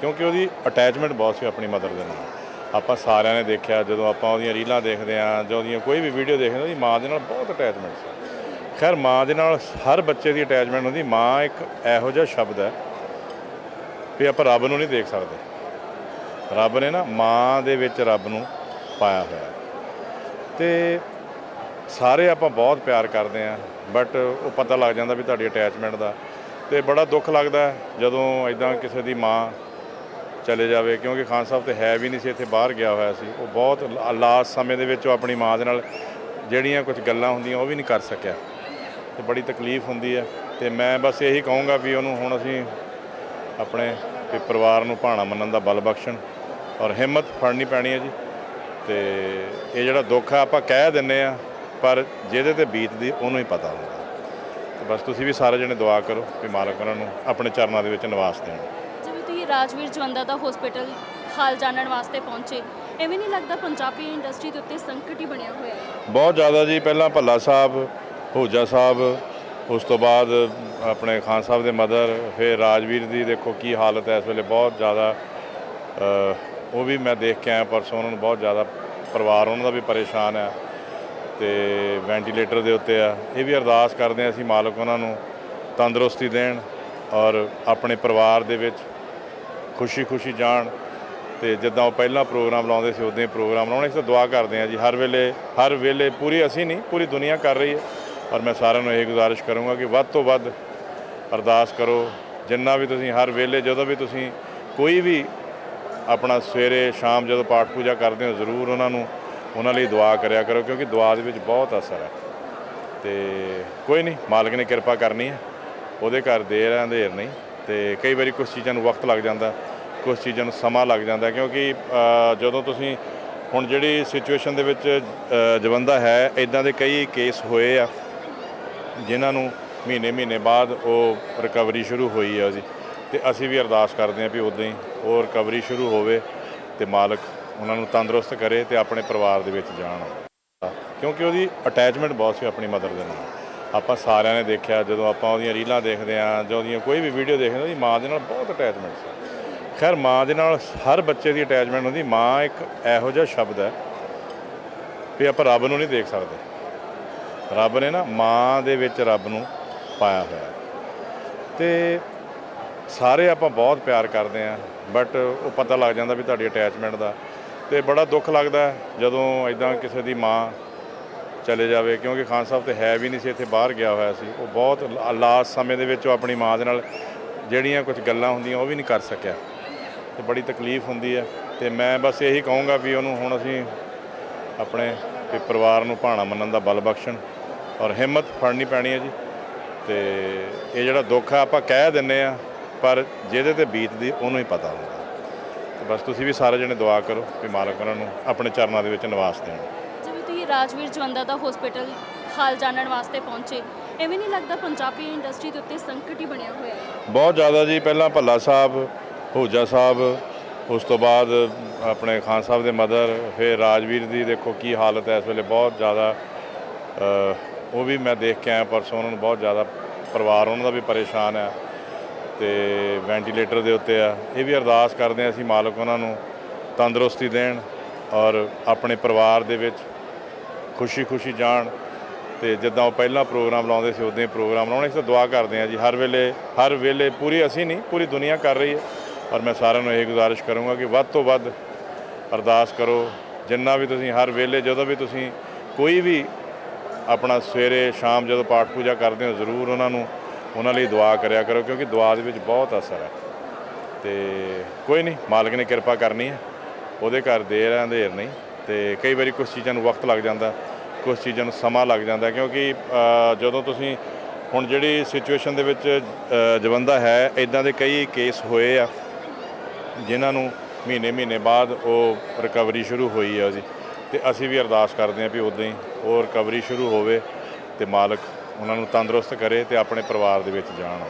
ਕਿਉਂਕਿ ਉਹਦੀ ਅਟੈਚਮੈਂਟ ਬਹੁਤ ਸੀ ਆਪਣੀ ਮਦਰ ਦੇ ਨਾਲ। ਆਪਾਂ ਸਾਰਿਆਂ ਨੇ ਦੇਖਿਆ, ਜਦੋਂ ਆਪਾਂ ਉਹਦੀਆਂ ਰੀਲਾਂ ਦੇਖਦੇ ਆ ਜਾਂ ਉਹਦੀਆਂ ਕੋਈ ਵੀ ਵੀਡੀਓ ਦੇਖਦੇ ਉਹਦੀ ਮਾਂ ਦੇ ਨਾਲ ਬਹੁਤ ਅਟੈਚਮੈਂਟ ਸੀ। ਖੈਰ, ਮਾਂ ਦੇ ਨਾਲ ਹਰ ਬੱਚੇ ਦੀ ਅਟੈਚਮੈਂਟ ਹੁੰਦੀ, ਮਾਂ ਇੱਕ ਇਹੋ ਜਿਹਾ ਸ਼ਬਦ ਹੈ ਵੀ ਆਪਾਂ ਰੱਬ ਨੂੰ ਨਹੀਂ ਦੇਖ ਸਕਦੇ। ਰੱਬ ਨੇ ਨਾ ਮਾਂ ਦੇ ਵਿੱਚ ਰੱਬ ਨੂੰ ਪਾਇਆ ਹੋਇਆ ਹੈ। ਤੇ ਸਾਰੇ ਆਪਾਂ ਬਹੁਤ ਪਿਆਰ ਕਰਦੇ ਆ ਬਟ ਉਹ ਪਤਾ ਲੱਗ ਜਾਂਦਾ ਵੀ ਤੁਹਾਡੀ ਅਟੈਚਮੈਂਟ ਦਾ। ਤੇ ਬੜਾ ਦੁੱਖ ਲੱਗਦਾ ਜਦੋਂ ਇਦਾਂ ਕਿਸੇ ਦੀ ਮਾਂ ਚਲੇ ਜਾਵੇ, ਕਿਉਂਕਿ ਖਾਨ ਸਾਹਿਬ ਤੇ ਹੈ ਵੀ ਨਹੀਂ ਸੀ, ਇੱਥੇ ਬਾਹਰ ਗਿਆ ਹੋਇਆ ਸੀ। ਉਹ ਬਹੁਤ ਲਾਸਟ ਸਮੇਂ ਦੇ ਵਿੱਚ ਉਹ ਆਪਣੀ ਮਾਂ ਦੇ ਨਾਲ ਜਿਹੜੀਆਂ ਕੁਝ ਗੱਲਾਂ ਹੁੰਦੀਆਂ, ਉਹ ਵੀ ਨਹੀਂ ਕਰ ਸਕਿਆ। ਤੇ ਬੜੀ ਤਕਲੀਫ ਹੁੰਦੀ ਹੈ। ਤੇ ਮੈਂ ਬਸ ਇਹੀ ਕਹੂੰਗਾ ਵੀ ਉਹਨੂੰ ਹੁਣ ਅਸੀਂ ਆਪਣੇ ਵੀ ਪਰਿਵਾਰ ਨੂੰ ਭਾਣਾ ਮੰਨਣ ਦਾ ਬਲ ਬਖਸ਼ਣ। ਔਰ ਹਿੰਮਤ ਫੜਨੀ ਪੈਣੀ ਹੈ ਜੀ। ਤੇ ਇਹ ਜਿਹੜਾ ਦੁੱਖ ਆ, ਆਪਾਂ ਕਹਿ ਦਿੰਨੇ ਆ, ਪਰ ਜਿਹਦੇ ਤੇ ਬੀਤਦੀ, ਉਹਨੂੰ ਹੀ ਪਤਾ ਹੁੰਦਾ। ਤੇ ਬਸ ਤੁਸੀਂ ਵੀ ਸਾਰੇ ਜਣੇ ਦੁਆ ਕਰੋ ਕਿ ਮਾਲਕ ਉਹਨਾਂ ਨੂੰ ਆਪਣੇ ਚਰਨਾਂ ਦੇ ਵਿੱਚ ਨਿਵਾਸ ਦੇਣ। ਰਾਜਵੀਰ ਜਵੰਦਾ ਦਾ ਹਸਪੀਟਲ ਹਾਲ ਜਾਣਨ ਵਾਸਤੇ ਪਹੁੰਚੇ। ਐਵੇਂ ਨਹੀਂ ਲੱਗਦਾ ਪੰਜਾਬੀ ਇੰਡਸਟਰੀ ਦੇ ਉੱਤੇ ਸੰਕਟ ਹੀ ਬਣਿਆ ਹੋਇਆ ਹੈ। ਬਹੁਤ ਜ਼ਿਆਦਾ ਜੀ, ਪਹਿਲਾਂ ਭੱਲਾ ਸਾਹਿਬ, ਹੋਜਾ ਸਾਹਿਬ, ਉਸ ਤੋਂ ਬਾਅਦ ਆਪਣੇ ਖਾਨ ਸਾਹਿਬ ਦੇ ਮਦਰ, ਫਿਰ ਰਾਜਵੀਰ ਦੀ ਦੇਖੋ ਕੀ ਹਾਲਤ ਹੈ ਇਸ ਵੇਲੇ ਬਹੁਤ ਜ਼ਿਆਦਾ ਉਹ ਵੀ ਮੈਂ ਦੇਖ ਕੇ ਆਇਆ ਪਰਸੋਂ, ਉਹਨਾਂ ਨੂੰ ਬਹੁਤ ਜ਼ਿਆਦਾ ਪਰਿਵਾਰ, ਉਹਨਾਂ ਦਾ ਵੀ ਪਰੇਸ਼ਾਨ ਹੈ ਤੇ ਵੈਂਟੀਲੇਟਰ ਦੇ ਉੱਤੇ ਆ। ਇਹ ਵੀ ਅਰਦਾਸ ਕਰਦੇ ਆ ਅਸੀਂ ਮਾਲਕ ਉਹਨਾਂ ਨੂੰ ਤੰਦਰੁਸਤੀ ਦੇਣ ਔਰ ਆਪਣੇ ਪਰਿਵਾਰ ਦੇ ਵਿੱਚ ਖੁਸ਼ੀ-ਖੁਸ਼ੀ ਜਾਣ ਤੇ ਜਿੱਦਾਂ ਉਹ ਪਹਿਲਾਂ ਪ੍ਰੋਗਰਾਮ ਲਾਉਂਦੇ ਸੀ, ਉਦਾਂ ਹੀ ਪ੍ਰੋਗਰਾਮ ਲਾਉਣੇ ਅਸੀਂ ਤਾਂ ਦੁਆ ਕਰਦੇ ਹਾਂ ਜੀ, ਹਰ ਵੇਲੇ ਹਰ ਵੇਲੇ ਪੂਰੀ ਅਸੀਂ ਨਹੀਂ, ਪੂਰੀ ਦੁਨੀਆ ਕਰ ਰਹੀ ਹੈ। ਔਰ ਮੈਂ ਸਾਰਿਆਂ ਨੂੰ ਇਹ ਗੁਜ਼ਾਰਿਸ਼ ਕਰੂੰਗਾ ਕਿ ਵੱਧ ਤੋਂ ਵੱਧ ਅਰਦਾਸ ਕਰੋ, ਜਿੰਨਾ ਵੀ ਤੁਸੀਂ ਹਰ ਵੇਲੇ, ਜਦੋਂ ਵੀ ਤੁਸੀਂ ਕੋਈ ਵੀ ਆਪਣਾ ਸਵੇਰੇ, ਸ਼ਾਮ ਜਦੋਂ ਪਾਠ ਪੂਜਾ ਕਰਦੇ ਹੋ, ਜ਼ਰੂਰ ਉਹਨਾਂ ਨੂੰ, ਉਹਨਾਂ ਲਈ ਦੁਆ ਕਰਿਆ ਕਰੋ, ਕਿਉਂਕਿ ਦੁਆ ਦੇ ਵਿੱਚ ਬਹੁਤ ਅਸਰ ਹੈ। ਤੇ ਕੋਈ ਨਹੀਂ, ਮਾਲਕ ਨੇ ਕਿਰਪਾ ਕਰਨੀ ਹੈ, ਉਹਦੇ ਘਰ ਦੇਰ ਹੈ ਅੰਧੇਰ ਨਹੀਂ। ਤੇ ਕਈ ਵਾਰੀ ਕੁਝ ਚੀਜ਼ਾਂ ਨੂੰ ਵਕਤ ਲੱਗ ਜਾਂਦਾ ਕੁਝ ਚੀਜ਼ਾਂ ਨੂੰ ਸਮਾਂ ਲੱਗ ਜਾਂਦਾ, ਕਿਉਂਕਿ ਜਦੋਂ ਤੁਸੀਂ ਹੁਣ ਜਿਹੜੀ ਸਿਚੁਏਸ਼ਨ ਦੇ ਵਿੱਚ ਜਵੰਦਾ ਹੈ ਇਦਾਂ ਦੇ ਕਈ ਕੇਸ ਹੋਏ ਆ, ਜਿਨ੍ਹਾਂ ਨੂੰ ਮਹੀਨੇ ਮਹੀਨੇ ਬਾਅਦ ਉਹ ਰਿਕਵਰੀ ਸ਼ੁਰੂ ਹੋਈ ਹੈ ਉਹਦੀ ਤੇ ਅਸੀਂ ਵੀ ਅਰਦਾਸ ਕਰਦੇ ਹਾਂ ਵੀ ਉਦਾਂ ਹੀ ਉਹ ਰਿਕਵਰੀ ਸ਼ੁਰੂ ਹੋਵੇ ਤੇ ਮਾਲਕ ਉਹਨਾਂ ਨੂੰ ਤੰਦਰੁਸਤ ਕਰੇ ਤੇ ਆਪਣੇ ਪਰਿਵਾਰ ਦੇ ਵਿੱਚ ਜਾਣ। ਕਿਉਂਕਿ ਉਹਦੀ ਅਟੈਚਮੈਂਟ ਬਹੁਤ ਸੀ ਆਪਣੀ ਮਦਰ ਦੇ ਨਾਲ। ਆਪਾਂ ਸਾਰਿਆਂ ਨੇ ਦੇਖਿਆ, ਜਦੋਂ ਆਪਾਂ ਉਹਦੀਆਂ ਰੀਲਾਂ ਦੇਖਦੇ ਆ ਜਾਂ ਉਹਦੀਆਂ ਕੋਈ ਵੀ ਵੀਡੀਓ ਦੇਖਦੇ ਉਹਦੀ ਮਾਂ ਦੇ ਨਾਲ ਬਹੁਤ ਅਟੈਚਮੈਂਟ ਸੀ ਖੈਰ, ਮਾਂ ਦੇ ਨਾਲ ਹਰ ਬੱਚੇ ਦੀ ਅਟੈਚਮੈਂਟ ਹੁੰਦੀ, ਮਾਂ ਇੱਕ ਇਹੋ ਜਿਹਾ ਸ਼ਬਦ ਹੈ ਵੀ ਆਪਾਂ ਰੱਬ ਨੂੰ ਨਹੀਂ ਦੇਖ ਸਕਦੇ ਰੱਬ ਨੇ ਨਾ ਮਾਂ ਦੇ ਵਿੱਚ ਰੱਬ ਨੂੰ ਪਾਇਆ ਹੋਇਆ ਹੈ। ਤੇ ਸਾਰੇ ਆਪਾਂ ਬਹੁਤ ਪਿਆਰ ਕਰਦੇ ਆ ਬਟ ਉਹ ਪਤਾ ਲੱਗ ਜਾਂਦਾ ਵੀ ਤੁਹਾਡੀ ਅਟੈਚਮੈਂਟ ਦਾ, ਤੇ ਬੜਾ ਦੁੱਖ ਲੱਗਦਾ ਜਦੋਂ ਇਦਾਂ ਕਿਸੇ ਦੀ ਮਾਂ ਚਲੇ ਜਾਵੇ, ਕਿਉਂਕਿ ਖਾਨ ਸਾਹਿਬ ਤੇ ਹੈ ਵੀ ਨਹੀਂ ਸੀ, ਇੱਥੇ ਬਾਹਰ ਗਿਆ ਹੋਇਆ ਸੀ। ਉਹ ਬਹੁਤ ਲਾਸਟ ਸਮੇਂ ਦੇ ਵਿੱਚ ਉਹ ਆਪਣੀ ਮਾਂ ਦੇ ਨਾਲ ਜਿਹੜੀਆਂ ਕੁਝ ਗੱਲਾਂ ਹੁੰਦੀਆਂ, ਉਹ ਵੀ ਨਹੀਂ ਕਰ ਸਕਿਆ। ਤੇ ਬੜੀ ਤਕਲੀਫ ਹੁੰਦੀ ਹੈ। ਤੇ ਮੈਂ ਬਸ ਇਹੀ ਕਹੂੰਗਾ ਵੀ ਉਹਨੂੰ ਹੁਣ ਅਸੀਂ ਆਪਣੇ ਵੀ ਪਰਿਵਾਰ ਨੂੰ ਭਾਣਾ ਮੰਨਣ ਦਾ ਬਲ ਬਖਸ਼ਣ। ਔਰ ਹਿੰਮਤ ਫੜਨੀ ਪੈਣੀ ਹੈ ਜੀ। ਤੇ ਇਹ ਜਿਹੜਾ ਦੁੱਖ ਆ, ਆਪਾਂ ਕਹਿ ਦਿੰਨੇ ਆ, ਪਰ ਜਿਹਦੇ ਤੇ ਬੀਤਦੀ, ਉਹਨੂੰ ਹੀ ਪਤਾ ਹੁੰਦਾ। ਤੇ ਬਸ ਤੁਸੀਂ ਵੀ ਸਾਰੇ ਜਣੇ ਦੁਆ ਕਰੋ ਕਿ ਮਾਲਕ ਉਹਨਾਂ ਨੂੰ ਆਪਣੇ ਚਰਨਾਂ ਦੇ ਵਿੱਚ ਨਿਵਾਸ ਦੇਣ। ਰਾਜਵੀਰ ਜਵੰਦਾ ਦਾ ਹਸਪੀਟਲ ਹਾਲ ਜਾਣਨ ਵਾਸਤੇ ਪਹੁੰਚੇ। ਐਵੇਂ ਨਹੀਂ ਲੱਗਦਾ ਪੰਜਾਬੀ ਇੰਡਸਟਰੀ ਦੇ ਉੱਤੇ ਸੰਕਟ ਹੀ ਬਣਿਆ ਹੋਇਆ ਹੈ। ਬਹੁਤ ਜ਼ਿਆਦਾ ਜੀ, ਪਹਿਲਾਂ ਭੱਲਾ ਸਾਹਿਬ, ਹੋਜਾ ਸਾਹਿਬ, ਉਸ ਤੋਂ ਬਾਅਦ ਆਪਣੇ ਖਾਨ ਸਾਹਿਬ ਦੇ ਮਦਰ, ਫਿਰ ਰਾਜਵੀਰ ਦੀ ਦੇਖੋ ਕੀ ਹਾਲਤ ਹੈ ਇਸ ਵੇਲੇ ਬਹੁਤ ਜ਼ਿਆਦਾ ਉਹ ਵੀ ਮੈਂ ਦੇਖ ਕੇ ਆਇਆ ਪਰਸੋਂ, ਉਹਨਾਂ ਨੂੰ ਬਹੁਤ ਜ਼ਿਆਦਾ ਪਰਿਵਾਰ, ਉਹਨਾਂ ਦਾ ਵੀ ਪਰੇਸ਼ਾਨ ਹੈ ਤੇ ਵੈਂਟੀਲੇਟਰ ਦੇ ਉੱਤੇ ਆ। ਇਹ ਵੀ ਅਰਦਾਸ ਕਰਦੇ ਆ ਅਸੀਂ ਮਾਲਕ ਉਹਨਾਂ ਨੂੰ ਤੰਦਰੁਸਤੀ ਦੇਣ ਔਰ ਆਪਣੇ ਪਰਿਵਾਰ ਦੇ ਵਿੱਚ ਖੁਸ਼ੀ-ਖੁਸ਼ੀ ਜਾਣ ਤੇ ਜਿੱਦਾਂ ਉਹ ਪਹਿਲਾਂ ਪ੍ਰੋਗਰਾਮ ਲਾਉਂਦੇ ਸੀ, ਉਦਾਂ ਹੀ ਪ੍ਰੋਗਰਾਮ ਲਾਉਣੇ ਅਸੀਂ ਤਾਂ ਦੁਆ ਕਰਦੇ ਹਾਂ ਜੀ, ਹਰ ਵੇਲੇ ਹਰ ਵੇਲੇ ਪੂਰੀ ਅਸੀਂ ਨਹੀਂ, ਪੂਰੀ ਦੁਨੀਆ ਕਰ ਰਹੀ ਹੈ। ਔਰ ਮੈਂ ਸਾਰਿਆਂ ਨੂੰ ਇਹ ਗੁਜ਼ਾਰਿਸ਼ ਕਰੂੰਗਾ ਕਿ ਵੱਧ ਤੋਂ ਵੱਧ ਅਰਦਾਸ ਕਰੋ, ਜਿੰਨਾ ਵੀ ਤੁਸੀਂ ਹਰ ਵੇਲੇ, ਜਦੋਂ ਵੀ ਤੁਸੀਂ ਕੋਈ ਵੀ ਆਪਣਾ ਸਵੇਰੇ, ਸ਼ਾਮ ਜਦੋਂ ਪਾਠ ਪੂਜਾ ਕਰਦੇ ਹੋ, ਜ਼ਰੂਰ ਉਹਨਾਂ ਨੂੰ, ਉਹਨਾਂ ਲਈ ਦੁਆ ਕਰਿਆ ਕਰੋ, ਕਿਉਂਕਿ ਦੁਆ ਦੇ ਵਿੱਚ ਬਹੁਤ ਅਸਰ ਹੈ। ਤੇ ਕੋਈ ਨਹੀਂ, ਮਾਲਕ ਨੇ ਕਿਰਪਾ ਕਰਨੀ ਹੈ, ਉਹਦੇ ਘਰ ਦੇਰ ਹੈ ਅੰਧੇਰ ਨਹੀਂ। ਤੇ ਕਈ ਵਾਰੀ ਕੁਝ ਚੀਜ਼ਾਂ ਨੂੰ ਵਕਤ ਲੱਗ ਜਾਂਦਾ ਕੁਝ ਚੀਜ਼ਾਂ ਨੂੰ ਸਮਾਂ ਲੱਗ ਜਾਂਦਾ, ਕਿਉਂਕਿ ਜਦੋਂ ਤੁਸੀਂ ਹੁਣ ਜਿਹੜੀ ਸਿਚੁਏਸ਼ਨ ਦੇ ਵਿੱਚ ਜਵੰਦਾ ਹੈ ਇਦਾਂ ਦੇ ਕਈ ਕੇਸ ਹੋਏ ਆ, ਜਿਨ੍ਹਾਂ ਨੂੰ ਮਹੀਨੇ ਮਹੀਨੇ ਬਾਅਦ ਉਹ ਰਿਕਵਰੀ ਸ਼ੁਰੂ ਹੋਈ ਹੈ ਉਹਦੀ ਤੇ ਅਸੀਂ ਵੀ ਅਰਦਾਸ ਕਰਦੇ ਹਾਂ ਵੀ ਉਦਾਂ ਹੀ ਉਹ ਰਿਕਵਰੀ ਸ਼ੁਰੂ ਹੋਵੇ ਤੇ ਮਾਲਕ ਉਹਨਾਂ ਨੂੰ ਤੰਦਰੁਸਤ ਕਰੇ ਤੇ ਆਪਣੇ ਪਰਿਵਾਰ ਦੇ ਵਿੱਚ ਜਾਣ।